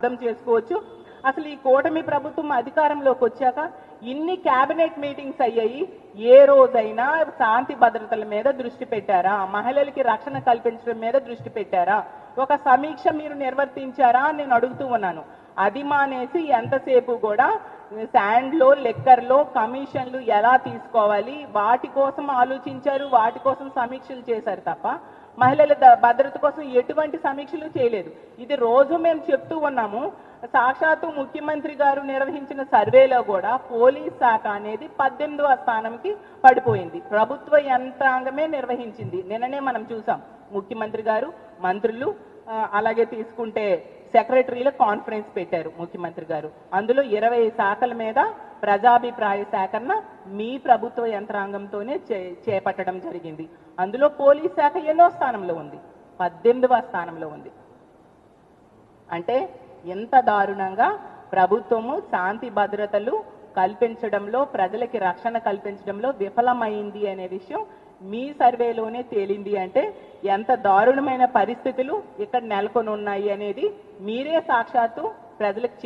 అర్థం చేసుకోవచ్చు. అసలు ఈ కూటమి ప్రభుత్వం అధికారంలోకి వచ్చాక ఇన్ని కేబినెట్ మీటింగ్స్ అయ్యాయి. ఏ రోజైనా శాంతి భద్రతల మీద దృష్టి పెట్టారా? మహిళలకి రక్షణ కల్పించడం మీద దృష్టి పెట్టారా? ఒక సమీక్ష మీరు నిర్వర్తించారా అని నేను అడుగుతూ ఉన్నాను. అది మానేసి ఎంతసేపు కూడా శాండ్లో లెక్కర్లో కమిషన్లు ఎలా తీసుకోవాలి? వాటి కోసం ఆలోచించారు వాటి కోసం సమీక్షలు చేశారు తప్ప మహిళల ద- భద్రత కోసం ఎటువంటి సమీక్షలు చేయలేదు. ఇది రోజు మేము చెప్తూ ఉన్నాము. సాక్షాత్తు ముఖ్యమంత్రి గారు నిర్వహించిన సర్వేలో కూడా పోలీస్ శాఖ అనేది పద్దెనిమిదవ స్థానంకి పడిపోయింది. ప్రభుత్వ యంత్రాంగమే నిర్వహించింది. నిన్ననే మనం చూసాం. ముఖ్యమంత్రి గారు మంత్రులు అలాగే తీసుకుంటే సెక్రటరీల కాన్ఫరెన్స్ పెట్టారు ముఖ్యమంత్రి గారు. అందులో ఇరవై శాఖల మీద ప్రజాభిప్రాయ సేకరణ మీ ప్రభుత్వ యంత్రాంగంతోనే చేపట్టడం జరిగింది. అందులో పోలీస్ శాఖ ఎన్నో స్థానంలో ఉంది. పద్దెనిమిదవ స్థానంలో ఉంది. అంటే ఎంత దారుణంగా ప్రభుత్వము శాంతి భద్రతలు కల్పించడంలో ప్రజలకి రక్షణ కల్పించడంలో విఫలమైంది అనే విషయం మీ సర్వేలోనే తేలింది అంటే ఎంత దారుణమైన పరిస్థితులు ఇక్కడ నెలకొని ఉన్నాయి అనేది మీరే సాక్షాత్తు ప్రజలకు